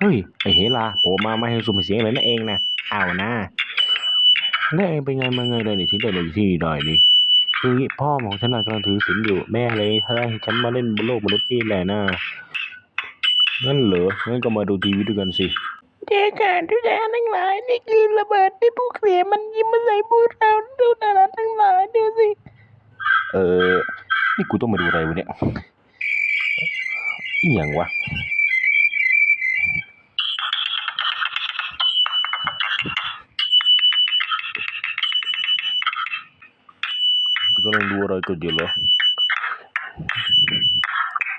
เฮ้ยไอเฮลาโผล่มาไม่ให้สุ่มเสียงเลยนั่นเองนะเอานะแล้วเองเป็นไงมาไงเลยนี่ถึงได้มาอยู่ที่นี่ได้นี่คืองี้พ่อของฉันน่ะกำลังถือศีลอยู่แม่เลยให้ฉันมาเล่นบนโลกมนุษย์นี่แหละนะงั้นเหรองั้นก็มาดูทีวีด้วยกันสิเจ้าขาทุกอย่างทั้งหลายนี่คือระเบิดที่พวกเสียมันยิ้มมาใส่พวกเราดูดาราทั้งหลายดูสิเออนี่กูต้องมาดูอะไรวะเนี่ยอีหยังวะำลังดูอะไรกันอยู่เหรอ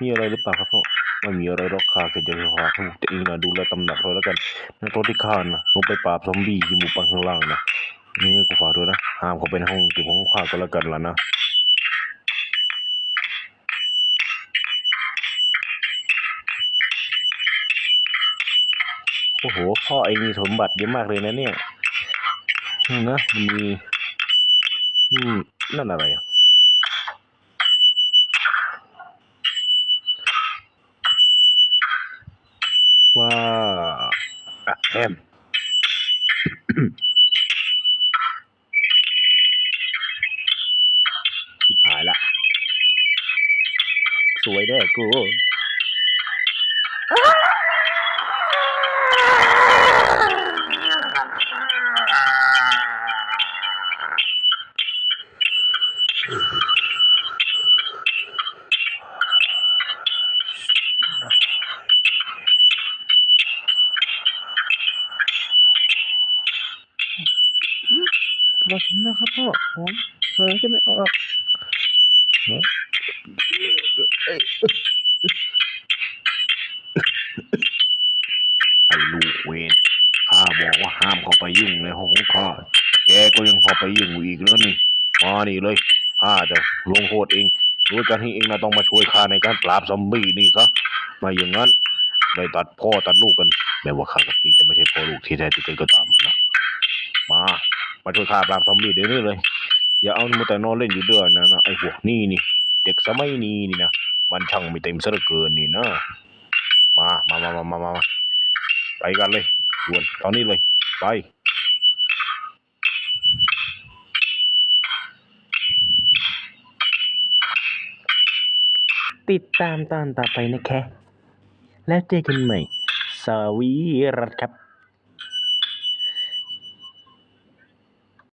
มีอะไรหรือเปล่าครับพ่อไม่มีอะไรหรอกข้าแค่จะขอให้ตัวเองนะดูแลตำหนักเราแล้วกันนตอนที่ข้านะลงไปปราบซอมบี้ที่หมู่บ้านข้างล่างนะนี่ก็ฝากด้วยนะห้ามเขาไปในห้องเก็บของข้าก็แล้วกันล่ะนะโอ้โหพ่อเองมีสมบัติเยอะมากเลยนะเนี่ยนี่นะมันมีอืม นั่นอะไรอะว่าอะแอมที่ผายละ สวยแน่กู บอกผมนะครับพ่อผมเฮ้ยจะไม่ออกไอ้ลูกเวนข้าบอกว่าห้ามเข้าไปยุ่งในห้องของข้าแกก็ยังเข้าไปยุ่งอีกแล้วนี่ มานี่เลยข้าจะลงโทษเองโดยการที่เองนะต้องมาช่วยข้าในการปราบซอมบี้นี่ซะมาอย่างนั้นได้ตัดพ่อตัดลูกกันแม้ว่าข้ากับเองจะไม่ใช่พ่อลูกที่แท้จริงกันก็ตามนะมา มาช่วยข้าปราบซอมบี้เดี๋ยวนี้เลย อย่าเอามาแต่นอนเล่นอยู่เด้วยนะนะไอ้พวกนี่นี่ เด็กสมัยนี้นี่นะมันช่างไม่เต็มซะเหลือเกินนี่นะมามามามามามามาไปกันเลยด่วนตอนนี้เลย ไปติดตามตอนต่อไปนะคะ แล้วเจอกันใหม่ สวีรัตครับ